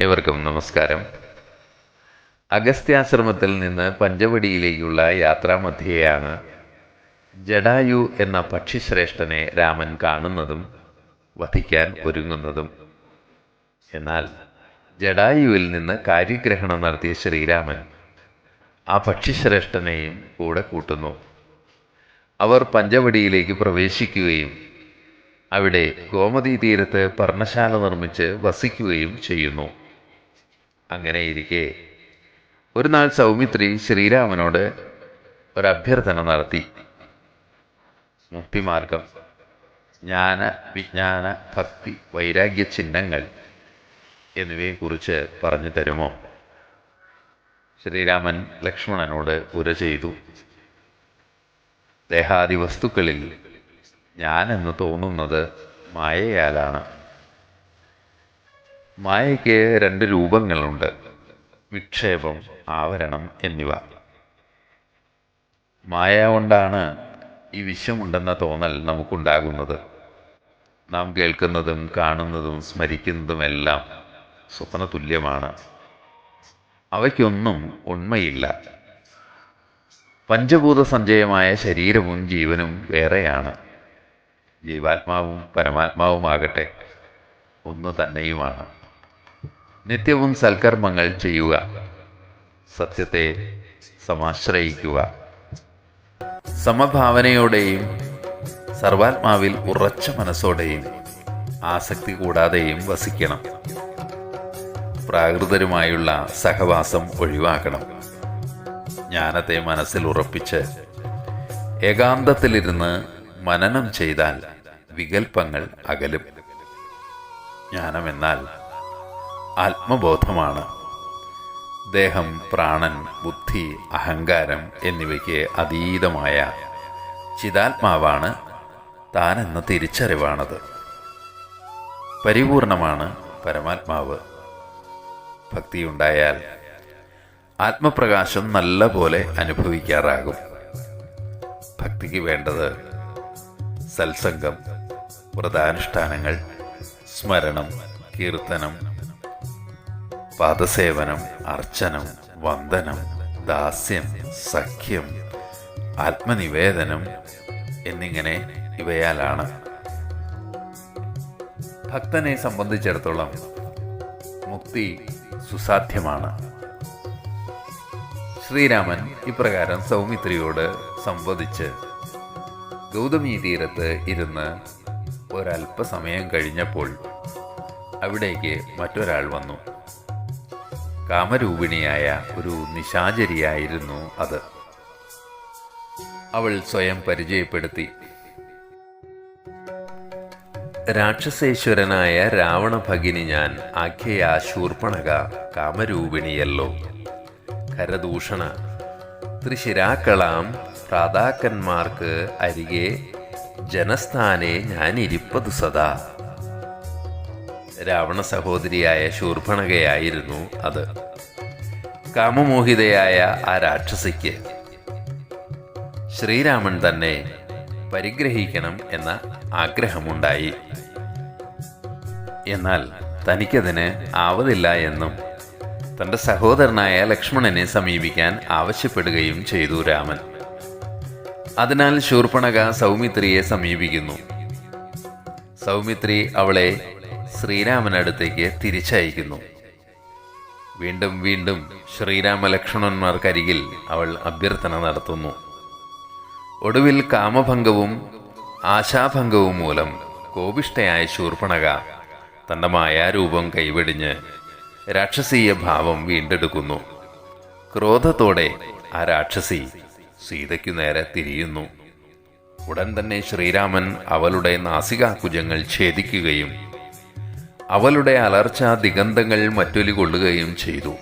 ഏവർക്കും നമസ്കാരം. അഗസ്ത്യാശ്രമത്തിൽ നിന്ന് പഞ്ചവടിയിലേക്കുള്ള യാത്രാമധ്യയാണ് ജഡായു എന്ന പക്ഷിശ്രേഷ്ഠനെ രാമൻ കാണുന്നതും വധിക്കാൻ ഒരുങ്ങുന്നതും. എന്നാൽ ജഡായുവിൽ നിന്ന് കാര്യഗ്രഹണം നടത്തിയ ശ്രീരാമൻ ആ പക്ഷിശ്രേഷ്ഠനെയും കൂടെ കൂട്ടുന്നു. അവർ പഞ്ചവടിയിലേക്ക് പ്രവേശിക്കുകയും അവിടെ ഗോമതി തീരത്ത് പർണശാല നിർമ്മിച്ച് വസിക്കുകയും ചെയ്യുന്നു. അങ്ങനെയിരിക്കെ. ഒരു നാൾ സൗമിത്രി ശ്രീരാമനോട് ഒരു അഭ്യർത്ഥന നടത്തി. മുക്തിമാർഗം. ജ്ഞാന വിജ്ഞാന ഭക്തി വൈരാഗ്യ ചിഹ്നങ്ങൾ എന്നിവയെക്കുറിച്ച് പറഞ്ഞു തരുമോ? ശ്രീരാമൻ ലക്ഷ്മണനോട് ഉര ചെയ്തു. ദേഹാദി വസ്തുക്കളിൽ ഞാനെന്ന് തോന്നുന്നത് മായയാലാണ്. മായയ്ക്ക് രണ്ട് രൂപങ്ങളുണ്ട്. വിക്ഷേപം ആവരണം എന്നിവ. മായ കൊണ്ടാണ് ഈ വിശ്വമുണ്ടെന്ന തോന്നൽ നമുക്കുണ്ടാകുന്നത്. നാം കേൾക്കുന്നതും കാണുന്നതും സ്മരിക്കുന്നതുമെല്ലാം സ്വപ്ന തുല്യമാണ് അവയ്ക്കൊന്നും ഉണ്മയില്ല. പഞ്ചഭൂത സഞ്ചയമായ ശരീരവും ജീവനും വേറെയാണ്. ജീവാത്മാവും പരമാത്മാവുമാകട്ടെ ഒന്ന് തന്നെയുമാണ്. നിത്യവും സൽക്കർമ്മങ്ങൾ ചെയ്യുക. സത്യത്തെ സമാശ്രയിക്കുക. സമഭാവനയോടെയും സർവാത്മാവിൽ ഉറച്ച മനസ്സോടെയും ആസക്തി കൂടാതെയും വസിക്കണം. പ്രാകൃതരുമായുള്ള സഹവാസം ഒഴിവാക്കണം. ജ്ഞാനത്തെ മനസ്സിൽ ഉറപ്പിച്ച് ഏകാന്തത്തിലിരുന്ന് മനനം ചെയ്താൽ വികൽപ്പങ്ങൾ അകലും. ജ്ഞാനമെന്നാൽ ആത്മബോധമാണ്. ദേഹം പ്രാണൻ ബുദ്ധി അഹങ്കാരം എന്നിവയ്ക്ക് അതീതമായ ചിതാത്മാവാണ് താനെന്ന തിരിച്ചറിവാണത്. പരിപൂർണമാണ് പരമാത്മാവ്. ഭക്തിയുണ്ടായാൽ ആത്മപ്രകാശം നല്ല പോലെ അനുഭവിക്കാറാകും. ഭക്തിക്ക് വേണ്ടത് സത്സംഗം വ്രതാനുഷ്ഠാനങ്ങൾ സ്മരണം കീർത്തനം പാദസേവനം അർച്ചനം വന്ദനം ദാസ്യം സഖ്യം ആത്മനിവേദനം എന്നിങ്ങനെ ഇവയാലാണ്. ഭക്തനെ സംബന്ധിച്ചിടത്തോളം മുക്തി സുസാധ്യമാണ്. ശ്രീരാമൻ ഇപ്രകാരം സൗമിത്രിയോട് സംവദിച്ച് ഗൗതമി തീരത്ത് ഇരുന്ന് ഒരല്പസമയം കഴിഞ്ഞപ്പോൾ അവിടേക്ക് മറ്റൊരാൾ വന്നു. കാമരൂപിണിയായ ഒരു നിശാചരിയായിരുന്നു അത്. അവൾ സ്വയം പരിചയപ്പെടുത്തി. രാക്ഷസേശ്വരനായ രാവണ ഭഗിനി ഞാൻ ആഖ്യയാ ശൂർപ്പണക കാമരൂപിണിയല്ലോ. കരദൂഷണ ത്രിശിരാക്കളാം പ്രാതാക്കന്മാർക്ക് അരികെ ജനസ്ഥാനെ ഞാൻ ഇരിപ്പതു സദാ. രാവണ സഹോദരിയായ ശൂർഭണകയായിരുന്നു അത്. കാമമോഹിതയായ ആ രാക്ഷസിക്ക് ശ്രീരാമൻ തന്നെ പരിഗ്രഹിക്കണം എന്ന ആഗ്രഹമുണ്ടായി. എന്നാൽ തനിക്കതിന് ആവതില്ല എന്നും തന്റെ സഹോദരനായ ലക്ഷ്മണനെ സമീപിക്കാൻ ആവശ്യപ്പെടുകയും ചെയ്തു രാമൻ. അതിനാൽ ശൂർപ്പണക സൗമിത്രിയെ സമീപിക്കുന്നു. സൗമിത്രി അവളെ ശ്രീരാമനടുത്തേക്ക് തിരിച്ചയക്കുന്നു. വീണ്ടും വീണ്ടും ശ്രീരാമലക്ഷ്മണന്മാർക്കരികിൽ അവൾ അഭ്യർത്ഥന നടത്തുന്നു. ഒടുവിൽ കാമഭംഗവും ആശാഭംഗവും മൂലം കോപിഷ്ടയായ ശൂർപ്പണക തന്റെ മായാരൂപം കൈവെടിഞ്ഞ് രാക്ഷസീയ ഭാവം വീണ്ടെടുക്കുന്നു. ക്രോധത്തോടെ ആ രാക്ഷസി സീതയ്ക്കു നേരെ തിരിയുന്നു. ഉടൻ തന്നെ ശ്രീരാമൻ അവളുടെ നാസികാകുജങ്ങൾ ഛേദിക്കുകയും അവളുടെ അലർച്ച ദിഗന്ധങ്ങൾ മറ്റൊലി കൊള്ളുകയും ചെയ്തു.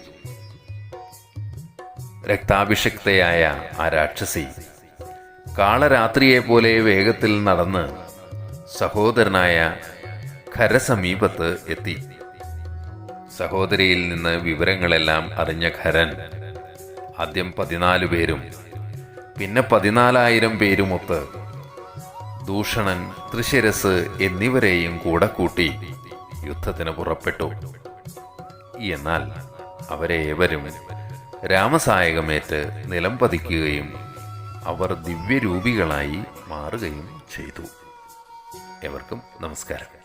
രക്താഭിഷക്തയായ ആ രാക്ഷസി കാളരാത്രിയെ വേഗത്തിൽ നടന്ന് സഹോദരനായ ഖരസമീപത്ത് എത്തി. സഹോദരിയിൽ നിന്ന് വിവരങ്ങളെല്ലാം അറിഞ്ഞ ഖരൻ ആദ്യം പതിനാല് പേരും പിന്നെ പതിനാലായിരം പേരുമൊത്ത് ദൂഷണൻ തൃശിരസ് എന്നിവരെയും കൂടെ കൂട്ടി. യുദ്ധത്തിന് പുറപ്പെട്ടു. എന്നാൽ അവരെ ഏവരും രാമസായകമേറ്റ് നിലം പതിക്കുകയും അവർ ദിവ്യരൂപികളായി മാറുകയും ചെയ്തു. എവർക്കും നമസ്കാരം.